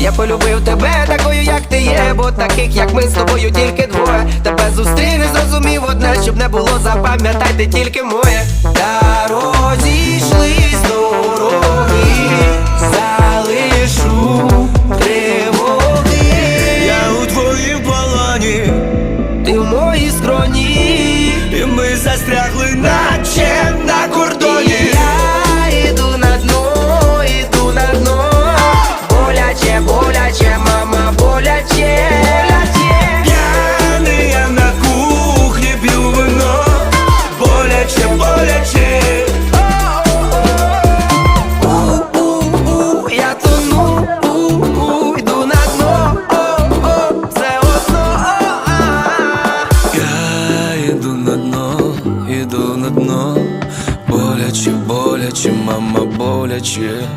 Я полюбив тебе, такою, як ти є, бо таких, як ми з тобою, тільки двоє. Тебе зустріли, зрозумів одне, щоб не було запам'ятайте тільки моє. Та розійшлись дороги, залишу тривоги. Я у твоїм полоні, ти в моїй скроні, і ми застрягли, наче. іду на дно, іду на дно, боляче, боляче, мама, боляче.